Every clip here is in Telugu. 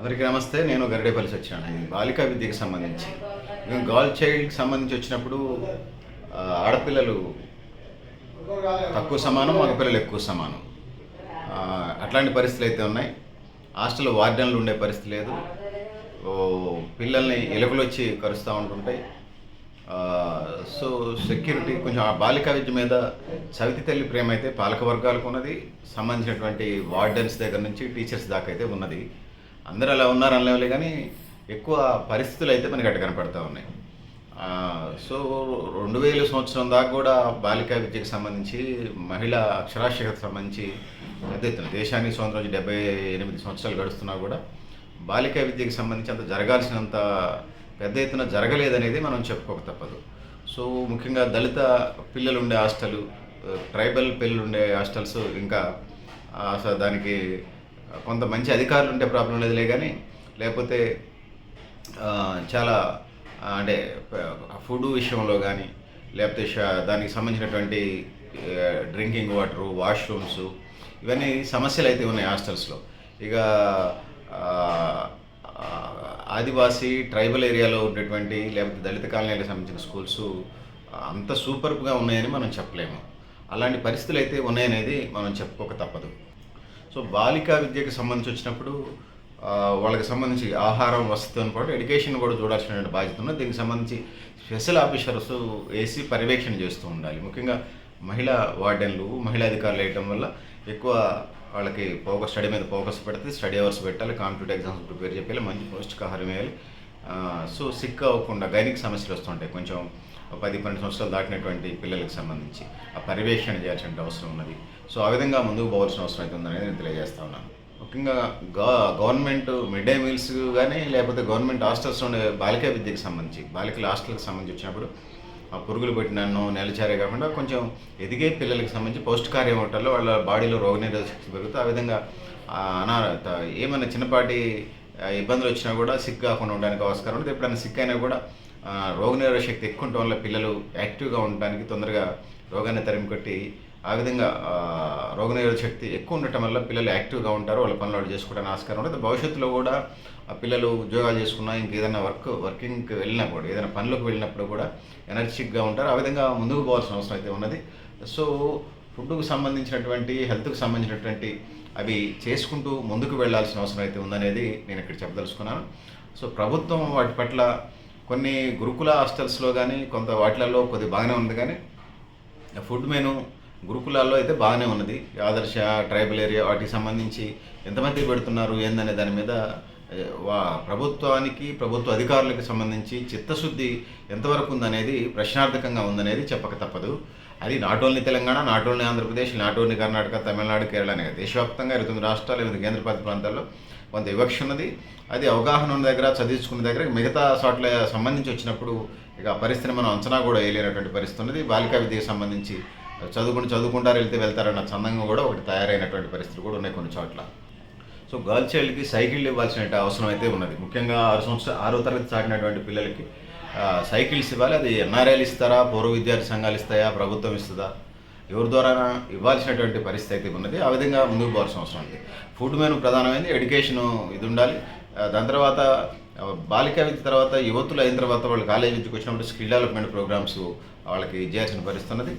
అందరికీ నమస్తే నేను గరిడేపల్లి వచ్చాను ఇది బాలికా విద్యకు సంబంధించి. ఇంకా గర్ల్ చైల్డ్కి సంబంధించి వచ్చినప్పుడు ఆడపిల్లలు తక్కువ సమానం మగపిల్లలు ఎక్కువ సమానం. అట్లాంటి పరిస్థితులు అయితే ఉన్నాయి. హాస్టల్లో వార్డెన్లు ఉండే పరిస్థితి లేదు. పిల్లల్ని ఎలుకలు వచ్చి కరుస్తూ ఉంటుంటాయి. సో సెక్యూరిటీ కొంచెం బాలికా విద్య మీద సవితి తల్లి ప్రేమ అయితే పాలక వర్గాలకు ఉన్నది. సంబంధించినటువంటి వార్డెన్స్ దగ్గర నుంచి టీచర్స్ దాకా అయితే ఉన్నది. అందరూ అలా ఉన్నారు అనలేవులే కానీ ఎక్కువ పరిస్థితులు అయితే మనకి అటు కనపడతా ఉన్నాయి. సో రెండు వేల సంవత్సరం దాకా కూడా బాలికా విద్యకు సంబంధించి మహిళా అక్షరాస్యతకు సంబంధించి పెద్ద ఎత్తున దేశానికి స్వతంత్రం డెబ్బై ఎనిమిది సంవత్సరాలు గడుస్తున్నా కూడా బాలికా విద్యకు సంబంధించి అంత జరగాల్సినంత పెద్ద ఎత్తున జరగలేదనేది మనం చెప్పుకోక తప్పదు. సో ముఖ్యంగా దళిత పిల్లలు ఉండే హాస్టల్ ట్రైబల్ పిల్లలు ఉండే హాస్టల్స్ ఇంకా దానికి కొంత మంచి అధికారులు ఉంటే ప్రాబ్లం లేదులే కానీ లేకపోతే చాలా అంటే ఫుడ్ విషయంలో కానీ లేకపోతే దానికి సంబంధించినటువంటి డ్రింకింగ్ వాటరు వాష్రూమ్స్ ఇవన్నీ సమస్యలు అయితే ఉన్నాయి హాస్టల్స్లో. ఇక ఆదివాసీ ట్రైబల్ ఏరియాలో ఉండేటువంటి లేకపోతే దళిత కాలనీలకు సంబంధించిన స్కూల్స్ అంత సూపర్గా ఉన్నాయని మనం చెప్పలేము. అలాంటి పరిస్థితులు అయితే ఉన్నాయనేది మనం చెప్పుకోక తప్పదు. సో బాలికా విద్యకు సంబంధించి వచ్చినప్పుడు వాళ్ళకి సంబంధించి ఆహారం వసతితో పాటు ఎడ్యుకేషన్ కూడా చూడాల్సిన బాధ్యత ఉన్నది. దీనికి సంబంధించి స్పెషల్ ఆఫీసర్స్ వేసి పర్యవేక్షణ చేస్తూ ఉండాలి. ముఖ్యంగా మహిళా వార్డెన్లు మహిళా అధికారులు వేయటం వల్ల ఎక్కువ వాళ్ళకి ఫోకస్ స్టడీ మీద ఫోకస్ పెడితే స్టడీ అవర్స్ పెట్టాలి కాంపిటేటివ్ ఎగ్జామ్స్ ప్రిపేర్ చేయాలి మంచి పౌష్టికాహారం వేయాలి సో సిక్ అవ్వకుండా గైనిక్ సమస్యలు వస్తుంటాయి కొంచెం పది పన్నెండు సంవత్సరాలు దాటినటువంటి పిల్లలకు సంబంధించి ఆ పర్యవేక్షణ చేయాల్సిన అవసరం ఉన్నది. సో ఆ విధంగా ముందుకు పోవాల్సిన అవసరం అయితే ఉందనేది నేను తెలియజేస్తా ఉన్నాను. ముఖ్యంగా గవర్నమెంట్ మిడ్ డే మీల్స్ కానీ లేకపోతే గవర్నమెంట్ హాస్టల్స్ ఉండే బాలికా విద్యకి సంబంధించి బాలికల హాస్టల్కి సంబంధించి వచ్చినప్పుడు ఆ పురుగులు పెట్టినో నెలచారే కాకుండా కొంచెం ఎదిగే పిల్లలకి సంబంధించి పౌష్టికార్యం హోటల్లో వాళ్ళ బాడీలో రోగనిరోధక శక్తి పెరుగుతుంది ఆ విధంగా ఆ ఏమైనా చిన్నపాటి ఇబ్బందులు వచ్చినా కూడా సిక్ కాకుండా ఉండడానికి ఆస్కారం ఉంటుంది ఎప్పుడైనా సిక్ అయినా కూడా రోగనిరోధక శక్తి ఎక్కువ ఉండటం వల్ల పిల్లలు యాక్టివ్గా ఉండడానికి తొందరగా రోగాన్ని తరిమి కొట్టి ఆ విధంగా రోగనిరోధక శక్తి ఎక్కువ ఉండటం వల్ల పిల్లలు యాక్టివ్గా ఉంటారు వాళ్ళ పనులు వాళ్ళు చేసుకోవడానికి ఆస్కారం ఉంటుంది. భవిష్యత్తులో కూడా ఆ పిల్లలు ఉద్యోగాలు చేసుకున్నా ఇంకేదైనా వర్క్ వర్కింగ్కి వెళ్ళినా కూడా ఏదైనా పనులకు వెళ్ళినప్పుడు కూడా ఎనర్జిటిక్గా ఉంటారు. ఆ విధంగా ముందుకు పోవాల్సిన అవసరం అయితే ఉన్నది. సో ఫుడ్కు సంబంధించినటువంటి హెల్త్కు సంబంధించినటువంటి అవి చేసుకుంటూ ముందుకు వెళ్ళాల్సిన అవసరం అయితే ఉందనేది నేను ఇక్కడ చెప్పదలుచుకున్నాను. సో ప్రభుత్వం వాటి పట్ల కొన్ని గురుకుల హాస్టల్స్లో కానీ కొంత వాటిలలో కొద్దిగా బాగానే ఉంది కానీ ఫుడ్ మెను గురుకులాల్లో అయితే బాగానే ఉన్నది. ఆదర్శ ట్రైబల్ ఏరియా వాటికి సంబంధించి ఎంతమంది పెడుతున్నారు ఏందనే దాని మీద వా ప్రభుత్వానికి ప్రభుత్వ అధికారులకు సంబంధించి చిత్తశుద్ధి ఎంతవరకు ఉందనేది ప్రశ్నార్థకంగా ఉందనేది చెప్పక తప్పదు. అది not only Telangana not only Andhra Pradesh not only Karnataka Tamil Nadu Kerala అనే దేశవ్యాప్తంగా ఇరవై తొమ్మిది రాష్ట్రాలు ఎనిమిది కేంద్రపాలిత ప్రాంతాల్లో కొంత వివక్ష ఉన్నది. అది అవగాహన ఉన్న దగ్గర చదివించుకున్న దగ్గర మిగతా చోట్ల సంబంధించి వచ్చినప్పుడు ఇక పరిస్థితిని మనం అంచనా కూడా వేయలేనటువంటి పరిస్థితి ఉన్నది. బాలికా విద్యకు సంబంధించి చదువుకుని చదువుకుంటారు వెళ్తే వెళ్తారన్న చందంగా కూడా ఒకటి తయారైనటువంటి పరిస్థితులు కూడా ఉన్నాయి కొన్ని చోట్ల. సో గర్ల్ చైల్డ్కి సైకిల్ ఇవ్వాల్సిన అవసరం అయితే ఉన్నది. ముఖ్యంగా ఆరు సంవత్సరాలు ఆరో తరగతి సాగినటువంటి పిల్లలకి సైకిల్స్ ఇవ్వాలి అది ఎన్ఆర్ఐలు ఇస్తారా పూర్వ విద్యార్థి సంఘాలు ఇస్తాయా ప్రభుత్వం ఇస్తుందా? ఎవరి ద్వారా ఇవ్వాల్సినటువంటి పరిస్థితి అయితే ఉన్నది. ఆ విధంగా ముందుకు పోవాల్సిన అవసరం ఉంది. ఫుడ్ మెను ప్రధానమైనది ఎడ్యుకేషన్ ఇది ఉండాలి. దాని తర్వాత బాలిక బాలికా విద్య తర్వాత యువతులు అయిన తర్వాత వాళ్ళు కాలేజ్ నుంచి వచ్చినప్పుడు స్కిల్ డెవలప్మెంట్ ప్రోగ్రామ్స్ వాళ్ళకి చేయాల్సిన పరిస్థితి ఉన్నది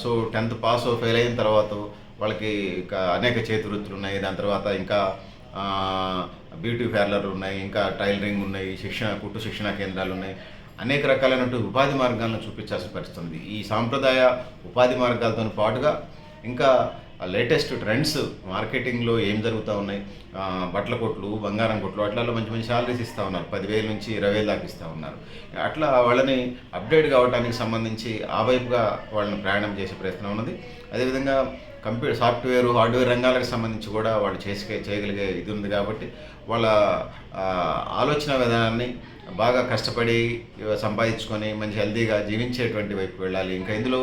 సో టెన్త్ పాస్ ఫెయిల్ అయిన తర్వాత వాళ్ళకి ఇంకా అనేక చేతి వృత్తులు ఉన్నాయి. దాని తర్వాత ఇంకా బ్యూటీ పార్లర్లు ఉన్నాయి ఇంకా టైలరింగ్ ఉన్నాయి శిక్షణ కుట్టు శిక్షణ కేంద్రాలు ఉన్నాయి. అనేక రకాలైనటువంటి ఉపాధి మార్గాలను చూపించాల్సి పరిస్తుంది ఈ సాంప్రదాయ ఉపాధి మార్గాలతో పాటుగా ఇంకా లేటెస్ట్ ట్రెండ్స్ మార్కెటింగ్లో ఏం జరుగుతూ ఉన్నాయి? బట్టల కొట్లు బంగారం కొట్లు అట్లలో మంచి మంచి శాలరీస్ ఇస్తూ ఉన్నారు. పదివేల నుంచి ఇరవై వేలు దాకా ఇస్తూ ఉన్నారు. అట్లా వాళ్ళని అప్డేట్ కావడానికి సంబంధించి ఆ వైపుగా వాళ్ళని ప్రయాణం చేసే ప్రయత్నం ఉన్నది. అదేవిధంగా కంప్యూటర్ సాఫ్ట్వేర్ హార్డ్వేర్ రంగాలకు సంబంధించి కూడా వాళ్ళు చేసే చేయగలిగే ఇది ఉంది కాబట్టి వాళ్ళ ఆలోచన విధానాన్ని బాగా కష్టపడి సంపాదించుకొని మంచి హెల్తీగా జీవించేటువంటి వైపు వెళ్ళాలి. ఇంకా ఇందులో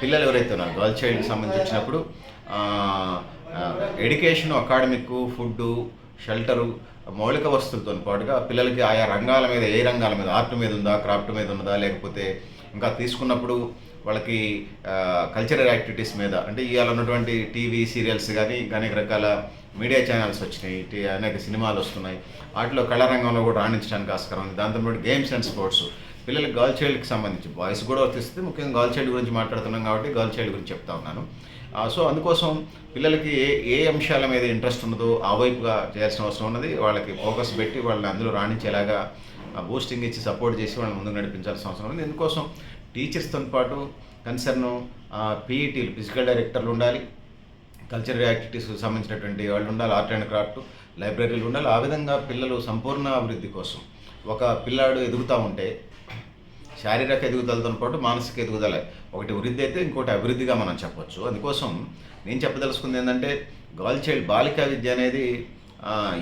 పిల్లలు ఎవరైతే ఉన్నారు గర్ల్ చైల్డ్కి సంబంధించినప్పుడు ఎడ్యుకేషన్ అకాడమిక్ ఫుడ్ షెల్టరు మౌలిక వస్తువులతో పాటుగా పిల్లలకి ఆయా రంగాల మీద ఏ రంగాల మీద ఆర్ట్ మీద ఉందా క్రాఫ్ట్ మీద ఉందా లేకపోతే ఇంకా తీసుకున్నప్పుడు వాళ్ళకి కల్చరల్ యాక్టివిటీస్ మీద. అంటే ఇవాళ ఉన్నటువంటి టీవీ సీరియల్స్ కానీ ఇంకా అనేక రకాల మీడియా ఛానల్స్ వచ్చినాయి టీ- అనేక సినిమాలు వస్తున్నాయి. వాటిలో కళారంగంలో కూడా రాణించడానికి ఆస్కారం ఉంది. దాంతోపాటు గేమ్స్ అండ్ స్పోర్ట్స్ పిల్లలకి గర్ల్ చైల్డ్కి సంబంధించి బాయ్స్ కూడా వర్తిస్తుంది. ముఖ్యంగా గర్ల్ చైల్డ్ గురించి మాట్లాడుతున్నాం కాబట్టి గర్ల్ చైల్డ్ గురించి చెప్తా ఉన్నాను. సో అందుకోసం పిల్లలకి ఏ ఏ అంశాల మీద ఇంట్రెస్ట్ ఉన్నదో ఆ వైపుగా చేయాల్సిన అవసరం ఉన్నది. వాళ్ళకి ఫోకస్ పెట్టి వాళ్ళని అందులో రాణించేలాగా బూస్టింగ్ ఇచ్చి సపోర్ట్ చేసి వాళ్ళని ముందుకు నడిపించాల్సిన అవసరం ఉంది ఇందుకోసం టీచర్స్తో పాటు కన్సర్న్ పీఈటీలు ఫిజికల్ డైరెక్టర్లు ఉండాలి. కల్చరల్ యాక్టివిటీస్కి సంబంధించినటువంటి వాళ్ళు ఉండాలి ఆర్ట్ అండ్ క్రాఫ్ట్ లైబ్రరీలు ఉండాలి. ఆ విధంగా పిల్లలు సంపూర్ణ అభివృద్ధి కోసం ఒక పిల్లాడు ఎదుగుతూ ఉంటే శారీరక ఎదుగుదలతో పాటు మానసిక ఎదుగుదల. ఒకటి వృద్ధి అయితే ఇంకోటి అభివృద్ధిగా మనం చెప్పొచ్చు. అందుకోసం నేను చెప్పదలుచుకుంది ఏంటంటే గర్ల్ చైల్డ్ బాలికా విద్య అనేది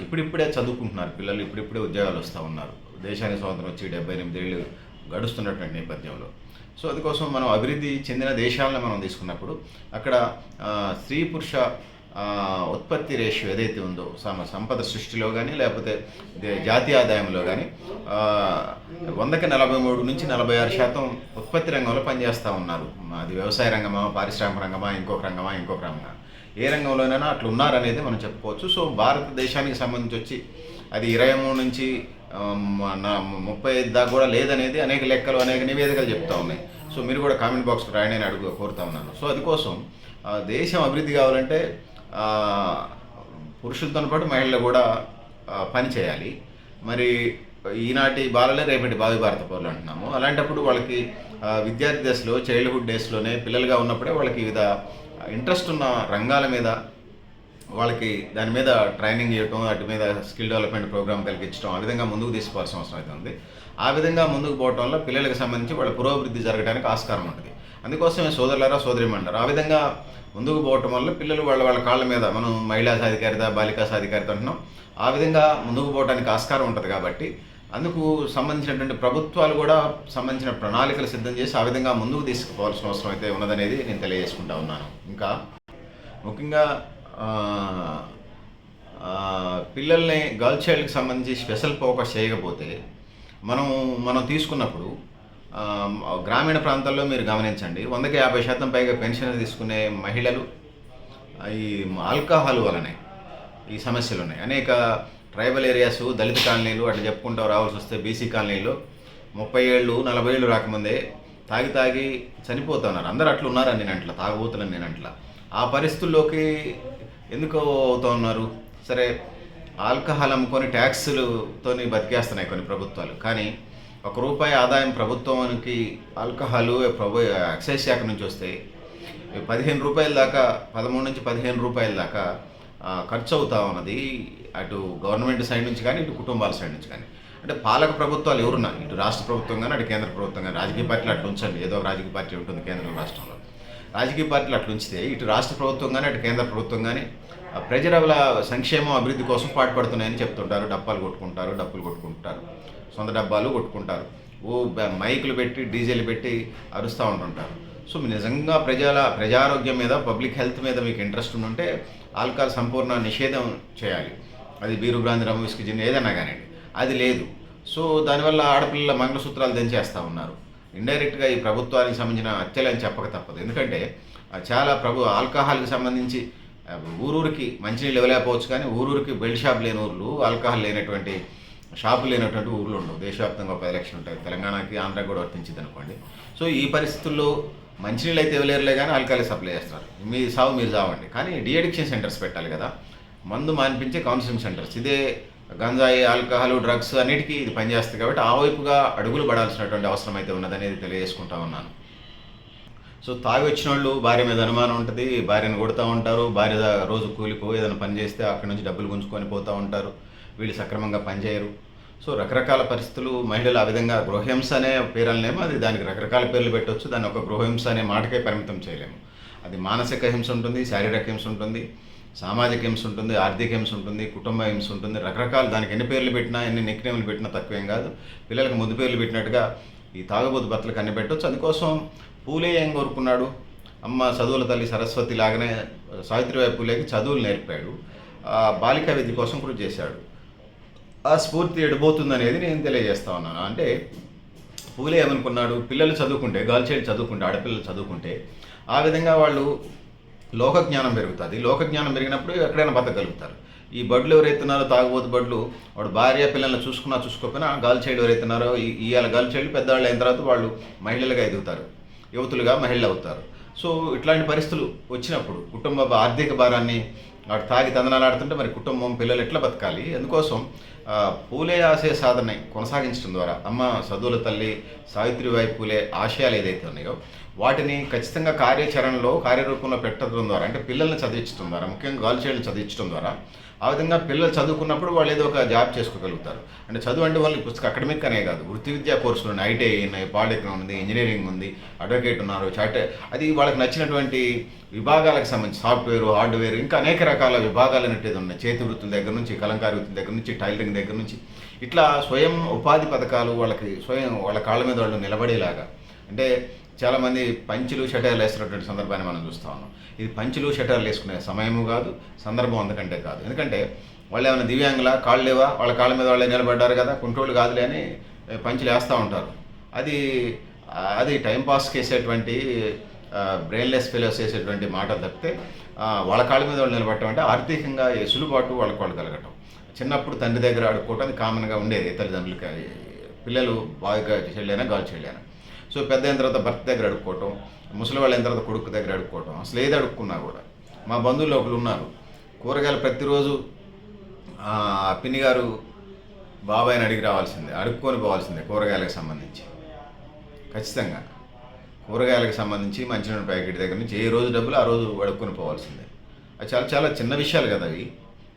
ఇప్పుడిప్పుడే చదువుకుంటున్నారు పిల్లలు. ఇప్పుడిప్పుడే ఉద్యోగాలు వస్తూ ఉన్నారు. దేశానికి స్వాతంత్రం వచ్చి డెబ్బై ఎనిమిది ఏళ్ళు గడుస్తున్నటువంటి నేపథ్యంలో. సో అందుకోసం మనం అభివృద్ధి చెందిన దేశాలను మనం తీసుకున్నప్పుడు అక్కడ స్త్రీ పురుష ఉత్పత్తి రేషియో ఏదైతే ఉందో సమ సంపద సృష్టిలో కానీ లేకపోతే జాతీయ ఆదాయంలో కానీ వందకి నలభై మూడు నుంచి నలభై ఆరు శాతం ఉత్పత్తి రంగంలో పనిచేస్తూ ఉన్నారు. అది వ్యవసాయ రంగమా పారిశ్రామిక రంగమా ఇంకొక రంగమా ఇంకొక రంగమా. ఏ రంగంలోనైనా అట్లా ఉన్నారనేది మనం చెప్పుకోవచ్చు. సో భారతదేశానికి సంబంధించి వచ్చి అది ఇరవై మూడు నుంచి నా ముప్పై ఐదు దాకా కూడా లేదనేది అనేక లెక్కలు అనేక నివేదికలు చెప్తా ఉన్నాయి. సో మీరు కూడా కామెంట్ బాక్స్ రాయని అని అడుగు కోరుతా ఉన్నాను. సో అది కోసం దేశం అభివృద్ధి కావాలంటే పురుషులతో పాటు మహిళలు కూడా పని చేయాలి. మరి ఈనాటి బాలలే రేపటి భావి భారత పౌరులు అంటున్నాము. అలాంటప్పుడు వాళ్ళకి విద్యార్థి దశలో చైల్డ్హుడ్ డేస్లోనే పిల్లలుగా ఉన్నప్పుడే వాళ్ళకి వివిధ ఇంట్రెస్ట్ ఉన్న రంగాల మీద వాళ్ళకి దాని మీద ట్రైనింగ్ చేయటం వాటి మీద స్కిల్ డెవలప్మెంట్ ప్రోగ్రామ్ కలిగించడం ఆ విధంగా ముందుకు తీసుకోవాల్సిన అవసరం అయితే ఉంది. ఆ విధంగా ముందుకు పోవటం వల్ల పిల్లలకు సంబంధించి వాళ్ళ పురోభివృద్ధి జరగడానికి ఆస్కారం ఉంటుంది. అందుకోసమే సోదరులారా సోదరిమంటారు ఆ విధంగా ముందుకు పోవటం వల్ల పిల్లలు వాళ్ళ వాళ్ళ కాళ్ళ మీద మనం మహిళా సాధికారిత బాలికా సాధికారిత అంటున్నాం ఆ విధంగా ముందుకు పోవడానికి ఆస్కారం ఉంటుంది కాబట్టి అందుకు సంబంధించినటువంటి ప్రభుత్వాలు కూడా సంబంధించిన ప్రణాళికలు సిద్ధం చేసి ఆ విధంగా ముందుకు తీసుకుపోవాల్సిన అవసరం అయితే ఉన్నదనేది నేను తెలియజేసుకుంటా ఉన్నాను. ఇంకా ముఖ్యంగా పిల్లల్ని గర్ల్ చైల్డ్కి సంబంధించి స్పెషల్ ఫోకస్ చేయకపోతే మనం మనం తీసుకున్నప్పుడు గ్రామీణ ప్రాంతాల్లో మీరు గమనించండి వందకి యాభై శాతం పైగా పెన్షన్ తీసుకునే మహిళలు ఈ ఆల్కహాల్ వలనే ఈ సమస్యలు ఉన్నాయి అనేక ట్రైబల్ ఏరియాస్ దళిత కాలనీలు అట్లా చెప్పుకుంటూ రావాల్సి వస్తే బీసీ కాలనీలో ముప్పై ఏళ్ళు నలభై ఏళ్ళు రాకముందే తాగి తాగి చనిపోతున్నారు అందరూ అట్లా ఉన్నారని నేను అట్లా తాగబోతున్నాను నేను అట్లా. ఆ పరిస్థితుల్లోకి ఎందుకు అవుతూ ఉన్నారు? సరే ఆల్కహాల్ అమ్ముకొని ట్యాక్సులతోని బతికేస్తున్నాయి కొన్ని ప్రభుత్వాలు. కానీ ఒక రూపాయి ఆదాయం ప్రభుత్వానికి ఆల్కహాలు ప్రభు ఎక్సైజ్ శాఖ నుంచి వస్తే పదిహేను రూపాయల దాకా పదమూడు నుంచి పదిహేను రూపాయల దాకా ఖర్చు అవుతా ఉన్నది అటు గవర్నమెంట్ సైడ్ నుంచి కానీ ఇటు కుటుంబాల సైడ్ నుంచి కానీ. అంటే పాలక ప్రభుత్వాలు ఎవరున్నా ఇటు రాష్ట్ర ప్రభుత్వం కానీ అటు కేంద్ర ప్రభుత్వం కానీ రాజకీయ పార్టీలు అట్లా ఉంచండి ఏదో ఒక రాజకీయ పార్టీ ఉంటుంది కేంద్రం రాష్ట్రంలో. రాజకీయ పార్టీలు అట్లా ఉంచితే ఇటు రాష్ట్ర ప్రభుత్వం కానీ అటు కేంద్ర ప్రభుత్వం కానీ ప్రజల సంక్షేమం అభివృద్ధి కోసం పాటుపడుతున్నాయని చెప్తుంటారు. డబ్బాలు కొట్టుకుంటారు డబ్బులు కొట్టుకుంటారు. సొంత డబ్బాలు కొట్టుకుంటారు. ఓ మైకులు పెట్టి డీజేలు పెట్టి అరుస్తూ ఉంటుంటారు. సో నిజంగా ప్రజల ప్రజారోగ్యం మీద పబ్లిక్ హెల్త్ మీద మీకు ఇంట్రెస్ట్ ఉంటే ఆల్కహాల్ సంపూర్ణ నిషేధం చేయాలి. అది బీరు బ్రాంది రమ్ము జిన్ ఏదైనా కానివ్వండి. అది లేదు. సో దానివల్ల ఆడపిల్లల మంగళసూత్రాలు దంచేస్తూ ఉన్నారు. ఇండైరెక్ట్గా ఈ ప్రభుత్వానికి సంబంధించిన హత్యలని చెప్పక తప్పదు. ఎందుకంటే చాలా ప్రభు ఆల్కహాల్కి సంబంధించి ఊరూరికి మంచినీళ్ళు ఇవ్వలేకపోవచ్చు కానీ ఊరూరికి బెల్ట్ షాప్ లేని ఊర్లు ఆల్కహాల్ లేనటువంటి షాపులు లేనటువంటి ఊర్లు ఉండవు. దేశవ్యాప్తంగా ఒక పది లక్షలు ఉంటాయి తెలంగాణకి ఆంధ్ర కూడా వర్తించింది అనుకోండి. సో ఈ పరిస్థితుల్లో మంచినీళ్ళు అయితే ఇవ్వలేరులే కానీ ఆల్కహాల్ సప్లై చేస్తారు. మీ సాగు మీరు సావండి కానీ డిఅడిక్షన్ సెంటర్స్ పెట్టాలి కదా. మందు మానిపించే కౌన్సిలింగ్ సెంటర్స్. ఇదే గంజాయి ఆల్కహాల్ డ్రగ్స్ అన్నిటికీ ఇది పనిచేస్తుంది కాబట్టి ఆ వైపుగా అడుగులు పడాల్సినటువంటి అవసరం అయితే ఉన్నదనేది తెలియజేసుకుంటా ఉన్నాను. సో తాగి వచ్చిన వాళ్ళు భార్య మీద అనుమానం ఉంటుంది భార్యను కొడుతూ ఉంటారు భార్య రోజు కూలిపో ఏదైనా పని చేస్తే అక్కడి నుంచి డబ్బులు గుంజుకొని పోతూ ఉంటారు వీళ్ళు సక్రమంగా పనిచేయరు సో రకరకాల పరిస్థితులు మహిళలు ఆ విధంగా గృహహింస అనే పేరలనేమో అది దానికి రకరకాల పేర్లు పెట్టవచ్చు దాన్ని ఒక గృహహింస అనే మాటకే పరిమితం చేయలేము. అది మానసిక హింస ఉంటుంది శారీరక హింస ఉంటుంది సామాజిక హింస ఉంటుంది ఆర్థిక హింస ఉంటుంది కుటుంబ హింస ఉంటుంది. రకరకాల దానికి ఎన్ని పేర్లు పెట్టినా ఎన్ని నిక్నేములు పెట్టినా తక్కువేం కాదు. పిల్లలకు ముద్దు పేర్లు పెట్టినట్టుగా ఈ తాగుబోతు భర్తలకు అన్ని పెట్టవచ్చు అందుకోసం పూలే ఏం కోరుకున్నాడు? అమ్మ చదువుల తల్లి సరస్వతి లాగానే సావిత్రిబాయి పూలేకి చదువులు నేర్పాడు. ఆ బాలికా విద్య కోసం కృషి చేశాడు. ఆ స్ఫూర్తి ఎడిపోతుందనేది నేను తెలియజేస్తా ఉన్నాను. అంటే పూలే ఏమనుకున్నాడు? పిల్లలు చదువుకుంటే గర్ల్ చైల్డ్ చదువుకుంటే ఆడపిల్లలు చదువుకుంటే ఆ విధంగా వాళ్ళు లోక జ్ఞానం పెరుగుతుంది. లోక జ్ఞానం పెరిగినప్పుడు ఎక్కడైనా బతకగలుగుతారు. ఈ బడ్లు ఎవరైతున్నారో తాగబోతు బడ్లు వాడు భార్య పిల్లల్ని చూసుకున్నా చూసుకోకపోయినా గాల్ చైల్డ్ ఎవరైతున్నారో ఇవాళ గాలి చైల్డ్ పెద్దవాళ్ళు అయిన తర్వాత వాళ్ళు మహిళలుగా ఎదుగుతారు. యువతులుగా మహిళలు అవుతారు. సో ఇట్లాంటి పరిస్థితులు వచ్చినప్పుడు కుటుంబ ఆర్థిక భారాన్ని వాడు తాగి తందనాలాడుతుంటే మరి కుటుంబం పిల్లలు ఎట్లా బతకాలి? అందుకోసం పూలే ఆశయ సాధన కొనసాగించడం ద్వారా అమ్మ చదువుల తల్లి సావిత్రిబాయి పూలే ఆశయాలు ఏదైతే ఉన్నాయో వాటిని ఖచ్చితంగా కార్యాచరణలో కార్యరూపంలో పెట్టడం ద్వారా అంటే పిల్లల్ని చదివించడం ద్వారా ముఖ్యంగా గర్ల్ చైల్డ్ని చదివించడం ద్వారా ఆ విధంగా పిల్లలు చదువుకున్నప్పుడు వాళ్ళు ఏదో ఒక జాబ్ చేసుకోగలుగుతారు. అంటే చదువు అంటే వాళ్ళకి పుస్తక అకాడమిక్ అనే కాదు. వృత్తి విద్యా కోర్సులు ఉన్నాయి ఐటీఐ ఉన్నాయి పాలిటెక్నిక్ ఉంది ఇంజనీరింగ్ ఉంది అడ్వకేట్ ఉన్నారు చార్ట్ అది వాళ్ళకి నచ్చినటువంటి విభాగాలకు సంబంధించి సాఫ్ట్వేర్ హార్డ్వేర్ ఇంకా అనేక రకాల విభాగాలు అనేటిది ఉన్నాయి. చేతి వృత్తుల దగ్గర నుంచి కలంకారీ వృత్తుల దగ్గర నుంచి టైలరింగ్ దగ్గర నుంచి. ఇట్లా స్వయం ఉపాధి పథకాలు వాళ్ళకి స్వయం వాళ్ళ కాళ్ళ మీద వాళ్ళు నిలబడేలాగా. అంటే చాలామంది పంచులు షటర్లు వేస్తున్నటువంటి సందర్భాన్ని మనం చూస్తూ ఉన్నాం. ఇది పంచులు షటర్లు వేసుకునే సమయము కాదు సందర్భం అందుకంటే కాదు. ఎందుకంటే వాళ్ళు ఏమైనా దివ్యాంగుల కాళ్ళు లేవా? వాళ్ళ కాళ్ళ మీద వాళ్ళే నిలబడ్డారు కదా కుంట్రోళ్ళు కాదులే అని పంచులు వేస్తూ ఉంటారు. అది అది టైంపాస్కి చేసేటువంటి బ్రెయిన్లెస్ ఫెలోస్ చేసేటువంటి మాట తప్పితే వాళ్ళ కాళ్ళ మీద వాళ్ళు నిలబడటం అంటే ఆర్థికంగా ఎసులుబాటు వాళ్ళకి వాళ్ళు కలగటం. చిన్నప్పుడు తండ్రి దగ్గర ఆడుకోవటం అది కామన్గా ఉండేది. తల్లిదండ్రులకి పిల్లలు బాగా చెల్లైనా గాలి చెల్లైనా. సో పెద్ద అయిన తర్వాత భర్త దగ్గర అడుక్కోవటం ముసలి వాళ్ళు అయిన తర్వాత కొడుకు దగ్గర అడుక్కోవటం అసలు ఏది అడుక్కున్నా కూడా. మా బంధువులు ఒకరు ఉన్నారు. కూరగాయలు ప్రతిరోజు పిన్ని గారు బాబాయ్ని అడిగి రావాల్సిందే అడుక్కొని పోవాల్సిందే కూరగాయలకు సంబంధించి. ఖచ్చితంగా. కూరగాయలకు సంబంధించి మంచినీళ్ళ ప్యాకెట్ దగ్గర నుంచి ఏ రోజు డబ్బులు ఆ రోజు అడుక్కొని పోవాల్సిందే. అది చాలా చాలా చిన్న విషయాలు కదా అవి.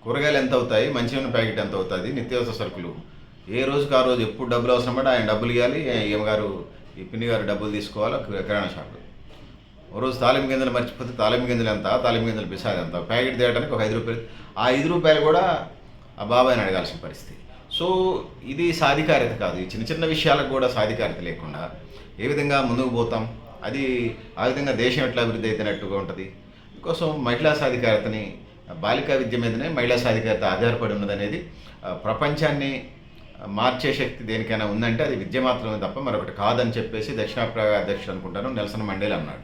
కూరగాయలు ఎంత అవుతాయి మంచినీళ్ళ ప్యాకెట్ ఎంత అవుతుంది నిత్యావసర సరుకులు. ఏ రోజుకి ఆ రోజు ఎప్పుడు డబ్బులు అవసరం పడి ఆయన డబ్బులు ఇవ్వాలి గారు ఈ పిన్ని గారు డబ్బులు తీసుకోవాలి? కిరాణా షాప్. ఓ రోజు తాలిం గింజలు మర్చిపోతే తాలిం గింజలు ఎంత? తాలిం గింజలు పిసాది ఎంత? ప్యాకెట్ తేయడానికి ఒక ఐదు రూపాయలు. ఆ ఐదు రూపాయలు కూడా ఆ బాబాయ్ని అడగాల్సిన పరిస్థితి. సో ఇది సాధికారిత కాదు. ఈ చిన్న చిన్న విషయాలకు కూడా సాధికారిత లేకుండా ఏ విధంగా ముందుకు పోతాం? అది ఆ విధంగా దేశం ఎట్లా అభివృద్ధి అయితేనట్టుగా ఉంటుంది? కోసం మహిళా సాధికారతని బాలికా విద్య మీదనే మహిళా సాధికారత ఆధారపడి ఉన్నదనేది ప్రపంచాన్ని మార్చే శక్తి దేనికైనా ఉందంటే అది విద్య మాత్రమే తప్ప మరొకటి కాదని చెప్పేసి దక్షిణాఫ్రికా అధ్యక్షుడు అనుకుంటాను నెల్సన్ మండేలా అన్నాడు.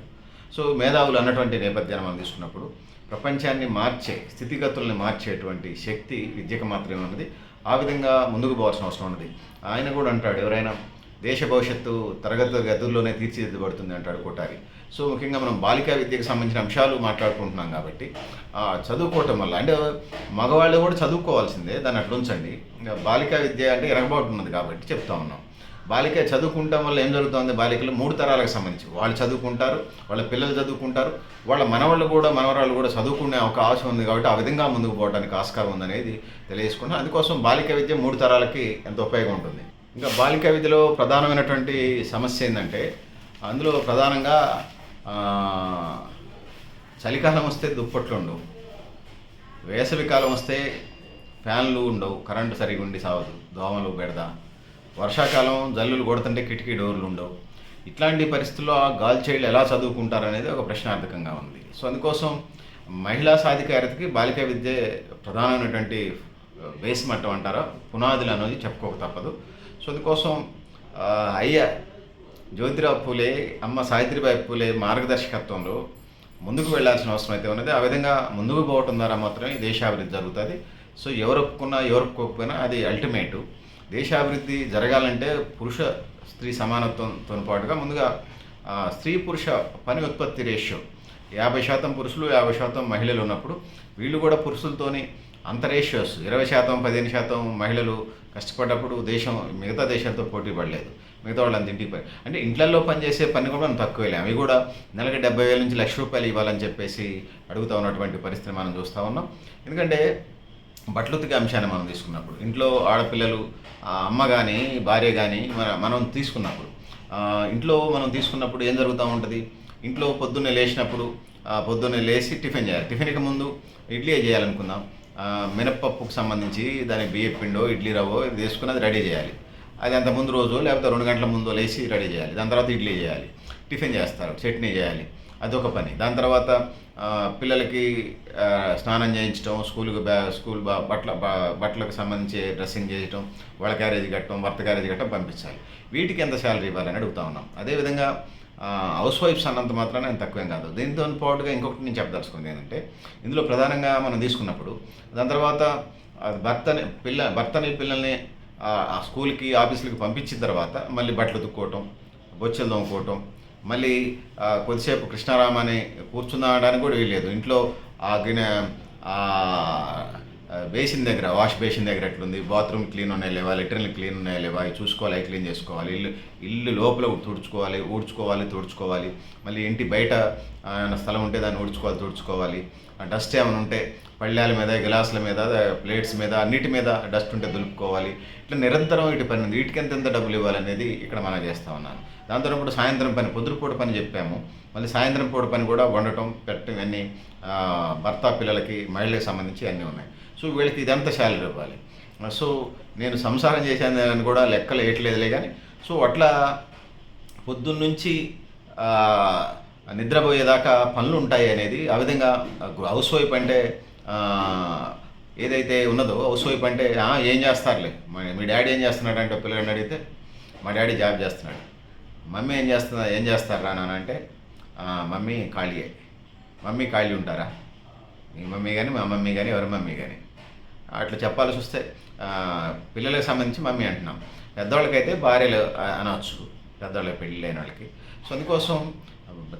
సో మేధావులు అన్నటువంటి నేపథ్యాన్ని మనం తీసుకున్నప్పుడు ప్రపంచాన్ని మార్చే స్థితిగతుల్ని మార్చేటువంటి శక్తి విద్యకు మాత్రమే ఉన్నది. ఆ విధంగా ముందుకు పోవాల్సిన అవసరం ఉన్నది. ఆయన కూడా అంటాడు ఎవరైనా దేశ భవిష్యత్తు తరగతి గదుల్లోనే తీర్చిదిద్దబడుతుంది అంటాడు కొటారి. సో ముఖ్యంగా మనం బాలికా విద్యకు సంబంధించిన అంశాలు మాట్లాడుకుంటున్నాం కాబట్టి చదువుకోవటం వల్ల అంటే మగవాళ్ళు కూడా చదువుకోవాల్సిందే దాన్ని అట్లా ఉంచండి. ఇంకా బాలికా విద్య అంటే ఎరగబాటు ఉన్నది కాబట్టి చెప్తా ఉన్నాం. బాలిక చదువుకుంటాం వల్ల ఏం జరుగుతుంది? బాలికలు మూడు తరాలకు సంబంధించి వాళ్ళు చదువుకుంటారు వాళ్ళ పిల్లలు చదువుకుంటారు వాళ్ళ మనవాళ్ళు కూడా మనవరాళ్ళు కూడా చదువుకునే అవకాశం ఉంది కాబట్టి ఆ విధంగా ముందుకు పోవడానికి ఆస్కారం ఉందనేది తెలియజేసుకున్నాం అందుకోసం బాలిక విద్య మూడు తరాలకి ఎంత ఉపయోగం ఉంటుంది. ఇంకా బాలిక విద్యలో ప్రధానమైనటువంటి సమస్య ఏంటంటే అందులో ప్రధానంగా చలికాలం వస్తే దుప్పట్లు ఉండవు. వేసవి కాలం వస్తే ఫ్యాన్లు ఉండవు కరెంటు సరిగా ఉండి సావదు దోమలు బెడద వర్షాకాలం జల్లులు కొడుతుంటే కిటికీ డోర్లు ఉండవు. ఇట్లాంటి పరిస్థితుల్లో ఆ గాల్ చైల్డ్ ఎలా చదువుకుంటారు అనేది ఒక ప్రశ్నార్థకంగా ఉంది. సో అందుకోసం మహిళా సాధికారతకి బాలిక విద్య ప్రధానమైనటువంటి బేస్ మట్టం అంటారా పునాదులు అనేది చెప్పుకోక తప్పదు. సో అందుకోసం అయ్యా జ్యోతిరావు పూలే అమ్మ సావిత్రిబాయి పూలే మార్గదర్శకత్వంలో ముందుకు వెళ్ళాల్సిన అవసరం అయితే ఉన్నది. ఆ విధంగా ముందుకు పోవటం ద్వారా మాత్రమే దేశాభివృద్ధి జరుగుతుంది. సో ఎవరు ఒప్పుకున్నా ఎవరు ఒప్పుకోకపోయినా అది అల్టిమేటు. దేశాభివృద్ధి జరగాలంటే పురుష స్త్రీ సమానత్వంతో పాటుగా ముందుగా స్త్రీ పురుష పని ఉత్పత్తి రేషియో. యాభై శాతం పురుషులు యాభై శాతం మహిళలు ఉన్నప్పుడు వీళ్ళు కూడా పురుషులతోని అంత రేషియోస్ ఇరవై శాతం పదిహేను శాతం మహిళలు కష్టపడ్డప్పుడు దేశం మిగతా దేశాలతో పోటీ పడలేదు. మిగతా వాళ్ళంత ఇంటికి పని అంటే ఇంట్లలో పనిచేసే పని కూడా మనం తక్కువలే. అవి కూడా నెలకి డెబ్బై వేల నుంచి లక్ష రూపాయలు ఇవ్వాలని చెప్పేసి అడుగుతా ఉన్నటువంటి పరిస్థితి మనం చూస్తూ ఉన్నాం. ఎందుకంటే బట్టలు అంశాన్ని మనం తీసుకున్నప్పుడు ఇంట్లో ఆడపిల్లలు ఆ, అమ్మ కానీ భార్య కానీ మన మనం తీసుకున్నప్పుడు ఇంట్లో మనం తీసుకున్నప్పుడు ఏం జరుగుతూ ఉంటుంది? ఇంట్లో పొద్దున్నే లేచినప్పుడు పొద్దున్నే లేచి టిఫిన్ చేయాలి. టిఫిన్కి ముందు ఇడ్లీ చేయాలనుకుందాం? మినప్పప్పుకు సంబంధించి దాని బియ్య పిండో ఇడ్లీ రవ్వో ఇది వేసుకుని అది రెడీ చేయాలి. అది అంత ముందు రోజు లేకపోతే రెండు గంటల ముందు లేచి రెడీ చేయాలి. దాని తర్వాత ఇడ్లీ చేయాలి. టిఫిన్ చేస్తారు చట్నీ చేయాలి. అదొక పని. దాని తర్వాత పిల్లలకి స్నానం చేయించడం స్కూల్కి బ్యా స్కూల్ బా బట్టల బట్టలకు సంబంధించి డ్రెస్సింగ్ చేయటం వాళ్ళ క్యారేజీ కట్టడం భర్త క్యారేజీ కట్టడం పంపించాలి. వీటికి ఎంత శాలరీ ఇవ్వాలని అడుగుతా ఉన్నాం. అదేవిధంగా హౌస్ వైఫ్స్ అన్నంత మాత్రాన తక్కువేం కాదు. దీంతో పాటుగా ఇంకొకటి నేను చెప్పదలుచుకుంది ఏంటంటే ఇందులో ప్రధానంగా మనం తీసుకున్నప్పుడు దాని తర్వాత భర్తని పిల్ల భర్తని పిల్లల్ని ఆ స్కూల్కి ఆఫీసులకి పంపించిన తర్వాత మళ్ళీ బట్టలు దుక్కోవటం బొచ్చెలు తోముకోవటం మళ్ళీ కొద్దిసేపు కృష్ణారామని కూర్చున్నాడానికి కూడా వీల్లేదు. ఇంట్లో ఆ గిన్నె బేసిన్ దగ్గర వాష్ బేసిన్ దగ్గర ఎట్లుంది? బాత్రూమ్ క్లీన్ ఉన్నాయి లేవా? లెటర్లు క్లీన్ ఉన్నాయి లేవా? అవి చూసుకోవాలి క్లీన్ చేసుకోవాలి. ఇల్లు ఇల్లు లోపల తుడుచుకోవాలి ఊడ్చుకోవాలి తుడుచుకోవాలి. మళ్ళీ ఇంటి బయట ఏమైనా స్థలం ఉంటే దాన్ని ఊడ్చుకోవాలి తుడుచుకోవాలి. డస్ట్ ఏమైనా ఉంటే పళ్ళాల మీద గ్లాసుల మీద ప్లేట్స్ మీద అన్నిటి మీద డస్ట్ ఉంటే దులుపుకోవాలి. ఇట్లా నిరంతరం ఇటు పని ఉంది. వీటికి ఎంత డబ్బులు ఇవ్వాలనేది ఇక్కడ మనం చేస్తా ఉన్నాను. దాంతో ఇప్పుడు సాయంత్రం పని పొద్దుపూట పని చెప్పాము. మళ్ళీ సాయంత్రం పూట పని కూడా వండటం పెట్టడం ఇవన్నీ భర్త పిల్లలకి మహిళలకు సంబంధించి అన్నీ ఉన్నాయి. సో వీళ్ళకి ఇదంతా శాలరీ ఇవ్వాలి. సో నేను సంసారం చేశాను అని కూడా లెక్కలు వేయట్లేదులే కానీ సో అట్లా పొద్దున్నుంచి నిద్రపోయేదాకా పనులు ఉంటాయి అనేది ఆ విధంగా హౌస్ వైఫ్ అంటే ఏదైతే ఉన్నదో హౌస్ వైఫ్ అంటే ఏం చేస్తారులే. మీ మీ డాడీ ఏం చేస్తున్నాడు అంటే పిల్లలని అడిగితే మా డాడీ జాబ్ చేస్తున్నాడు. మమ్మీ ఏం చేస్తున్నా ఏం చేస్తారా నాన్న అంటే మమ్మీ ఖాళీయే. మమ్మీ ఖాళీ ఉంటారా? మీ మమ్మీ కానీ మా మమ్మీ కానీ ఎవరి మమ్మీ కానీ అట్లా చెప్పాల్సి వస్తే పిల్లలకు సంబంధించి మమ్మీ అంటున్నాం. పెద్దవాళ్ళకైతే భార్యలు అనవచ్చు. పెద్దవాళ్ళకి పెళ్ళి లేని వాళ్ళకి. సో అందుకోసం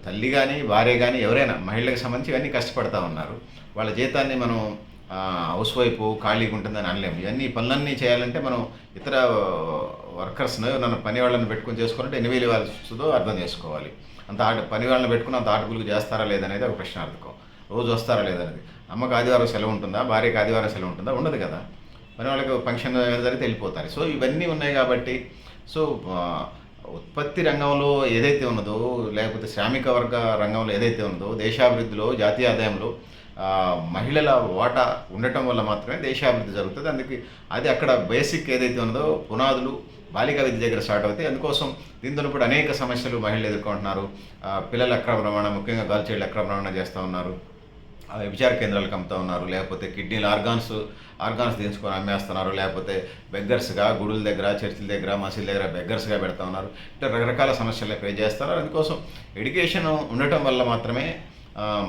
తల్లి కానీ భార్య కానీ ఎవరైనా మహిళలకు సంబంధించి ఇవన్నీ కష్టపడతా ఉన్నారు. వాళ్ళ జీతాన్ని మనం హౌస్ వైఫ్ ఖాళీగా ఉంటుందని అనలేము. ఇవన్నీ పనులన్నీ చేయాలంటే మనం ఇతర వర్కర్స్ను నన్ను పని వాళ్ళని పెట్టుకొని చేసుకుంటే ఎన్ని వేలు ఇవ్వాల్సి వస్తుందో అర్థం చేసుకోవాలి. అంత ఆట పని వాళ్ళని పెట్టుకుని అంత ఆటగులకు చేస్తారా లేదనేది ఒక ప్రశ్నార్థకం. రోజు వస్తారా లేదనేది. అమ్మకు ఆదివారం సెలవు ఉంటుందా? భార్యకి ఆదివారం సెలవు ఉంటుందా? ఉండదు కదా. మరి వాళ్ళకి ఫంక్షన్ జరిగితే వెళ్ళిపోతారు. సో ఇవన్నీ ఉన్నాయి కాబట్టి సో ఉత్పత్తి రంగంలో ఏదైతే ఉన్నదో లేకపోతే శ్రామిక వర్గ రంగంలో ఏదైతే ఉన్నదో దేశాభివృద్ధిలో జాతీయ ఆదాయంలో మహిళల వాటా ఉండటం వల్ల మాత్రమే దేశాభివృద్ధి జరుగుతుంది. అందుకే అది అక్కడ బేసిక్ ఏదైతే ఉన్నదో పునాదులు బాలిక విద్య దగ్గర స్టార్ట్ అవుతాయి. అందుకోసం దీంతో ఇప్పుడు అనేక సమస్యలు మహిళలు ఎదుర్కొంటున్నారు. పిల్లల అక్రమ రవాణా ముఖ్యంగా గర్ల్ చైల్డ్ అక్రమ రవాణా చేస్తూ ఉన్నారు. విచార కేంద్రాలకు అమ్ముతా ఉన్నారు. లేకపోతే కిడ్నీలు ఆర్గాన్స్ ఆర్గాన్స్ తీసుకొని అమ్మేస్తున్నారు. లేకపోతే బెగ్గర్స్గా గుడుల దగ్గర చర్చిల దగ్గర మసీదుల దగ్గర బెగ్గర్స్గా పెడతా ఉన్నారు. ఇట్లా రకరకాల సమస్యలు ఫేస్ చేస్తున్నారు అందుకోసం ఎడ్యుకేషన్ ఉండటం వల్ల మాత్రమే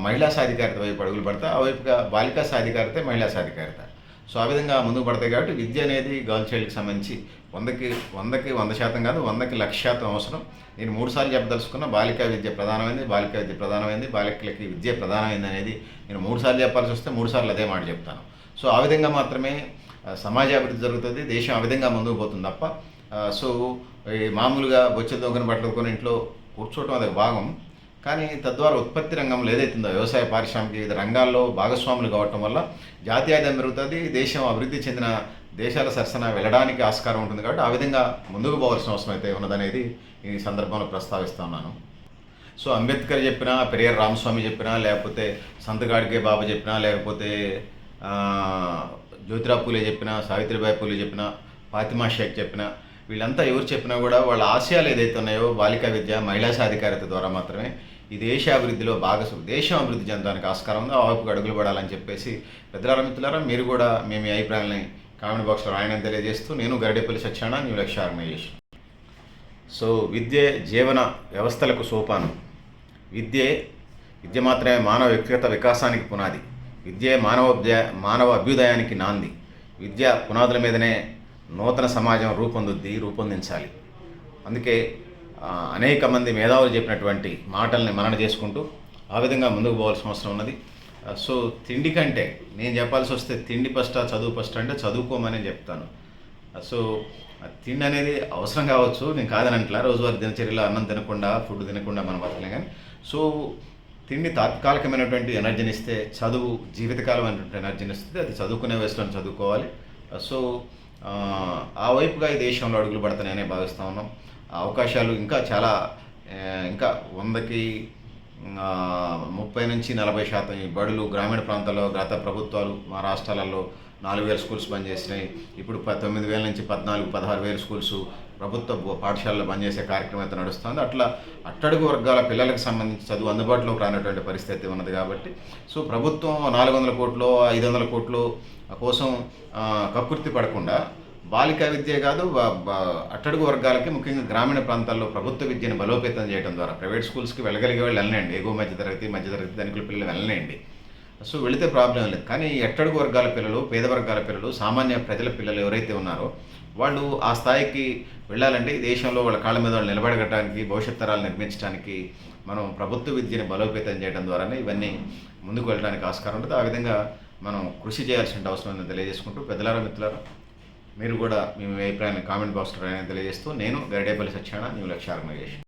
మహిళా సాధికారిత వైపు అడుగులు పడతా ఆ వైపుగా బాలికా సాధికారిత మహిళా సాధికారిత. సో ఆ విధంగా ముందుకు పడతాయి కాబట్టి విద్య అనేది గర్ల్ చైల్డ్కి సంబంధించి వందకి వందకి వంద శాతం కాదు వందకి లక్ష శాతం అవసరం. నేను మూడు సార్లు చెప్పదలుచుకున్న బాలికా విద్య ప్రధానమైంది బాలికా విద్య ప్రధానమైంది బాలికలకి విద్య ప్రధానమైంది అనేది నేను మూడు సార్లు చెప్పాల్సి వస్తే మూడు సార్లు అదే మాట చెప్తాను. సో ఆ విధంగా మాత్రమే సమాజ అభివృద్ధి జరుగుతుంది దేశం ఆ విధంగా ముందుకు పోతుంది తప్ప సో ఈ మామూలుగా బొచ్చె దొంగని బట్టలు కొని ఇంట్లో కూర్చోవటం అది భాగం. కానీ తద్వారా ఉత్పత్తి రంగంలో ఏదైతుందో వ్యవసాయ పారిశ్రామిక వివిధ రంగాల్లో భాగస్వాములు కావటం వల్ల జాతీయ పెరుగుతుంది దేశం అభివృద్ధి చెందిన దేశాల సరసన వెళ్ళడానికి ఆస్కారం ఉంటుంది కాబట్టి ఆ విధంగా ముందుకు పోవాల్సిన అవసరం అయితే ఉన్నదనేది ఈ సందర్భంలో ప్రస్తావిస్తున్నాను సో అంబేద్కర్ చెప్పినా పెరియర్ రామస్వామి చెప్పినా లేకపోతే సంతగాడికే బాబా చెప్పినా లేకపోతే జ్యోతిరా జ్యోతిరావు పూలే చెప్పినా సావిత్రిబాయి పూలే చెప్పినా ఫాతిమా షేక్ చెప్పినా వీళ్ళంతా ఎవరు చెప్పినా కూడా వాళ్ళ ఆశయాలు ఏదైతే ఉన్నాయో బాలికా విద్య మహిళా సాధికారత ద్వారా మాత్రమే ఈ దేశాభివృద్ధిలో భాగస్వామి దేశం అభివృద్ధి చెందడానికి ఆస్కారం ఉందో ఆ వైపుకి అడుగులు పడాలని చెప్పేసి పెద్దలారా మిత్రులారా మీరు కూడా మేము ఈ అభిప్రాయాలని కామెంట్ బాక్స్లో రాయడం తెలియజేస్తూ నేను Garidepalli Satyana new Lakshya organisation so విద్య జీవన వ్యవస్థలకు సోపానం. విద్యే విద్య మాత్రమే మానవ వ్యక్తిగత వికాసానికి పునాది. విద్యే మానవ మానవ అభ్యుదయానికి నాంది. విద్య పునాదుల మీదనే నూతన సమాజం రూపొందుద్ది రూపొందించాలి. అందుకే అనేక మంది మేధావులు చెప్పినటువంటి మాటల్ని మనన చేసుకుంటూ ఆ విధంగా ముందుకు పోవాల్సిన అవసరం ఉన్నది. సో తిండి కంటే నేను చెప్పాల్సి వస్తే తిండి ఫస్ట్ చదువు ఫస్ట్ అంటే చదువుకోమని చెప్తాను. సో తిండి అనేది అవసరం కావచ్చు నేను కాదనంట్లా రోజువారీ దినచర్యలో అన్నం తినకుండా ఫుడ్ తినకుండా మనం బతకలేం కానీ సో తిండి తాత్కాలికమైనటువంటి ఎనర్జీని ఇస్తే చదువు జీవితకాలం అనేటువంటి ఎనర్జీని ఇస్తుంది అది చదువుకునే వయసులో చదువుకోవాలి. సో ఆ, వైపుగా ఈ దేశంలో అడుగులు పడతాననే భావిస్తూ ఉన్నాం. అవకాశాలు ఇంకా చాలా ఇంకా వందకి ముప్పై నుంచి నలభై శాతం ఈ బడులు గ్రామీణ ప్రాంతాల్లో గత ప్రభుత్వాలు మా రాష్ట్రాలలో నాలుగు వేల స్కూల్స్ బంద్ చేసినాయి ఇప్పుడు ప తొమ్మిది వేల నుంచి పద్నాలుగు పదహారు వేల స్కూల్స్ ప్రభుత్వ పాఠశాలలో బంద్ చేసే కార్యక్రమం అయితే నడుస్తుంది. అట్లా అట్టడుగు వర్గాల పిల్లలకు సంబంధించి చదువు అందుబాటులోకి రానటువంటి పరిస్థితి ఉన్నది కాబట్టి సో ప్రభుత్వం నాలుగు వందల కోట్లు ఐదు వందల కోట్లు కోసం కకృతి కక్కుర్తి పడకుండా బాలికా విద్య కాదు అట్టడుగు వర్గాలకి ముఖ్యంగా గ్రామీణ ప్రాంతాల్లో ప్రభుత్వ విద్యను బలోపేతం చేయడం ద్వారా ప్రైవేట్ స్కూల్స్కి వెళ్ళగలిగే వాళ్ళు వెళ్ళండి ఎగువ మధ్యతరగతి మధ్యతరగతి ధనికుల పిల్లలు వెళ్ళనండి సో వెళితే ప్రాబ్లం లేదు. కానీ ఎట్టడుగు అట్టడుగు వర్గాల పిల్లలు పేద వర్గాల పిల్లలు సామాన్య ప్రజల పిల్లలు ఎవరైతే ఉన్నారో వాళ్ళు ఆ స్థాయికి వెళ్ళాలంటే ఈ దేశంలో వాళ్ళ కాళ్ళ మీద వాళ్ళు నిలబడగటానికి భవిష్యత్ తరాలు నిర్మించడానికి మనం ప్రభుత్వ విద్యను బలోపేతం చేయడం ద్వారానే ఇవన్నీ ముందుకు వెళ్ళడానికి ఆస్కారం ఉంటుంది. ఆ విధంగా మనం కృషి చేయాల్సిన అవసరం ఉందని తెలియజేసుకుంటూ పెద్దలారా మిత్రులారా మీరు కూడా మీ అభిప్రాయాన్ని కామెంట్ బాక్స్లో తెలియజేస్తూ నేను గరిడేపల్లి సత్యనారాయణ న్యూ లక్ష్య ఆర్గనైజేషన్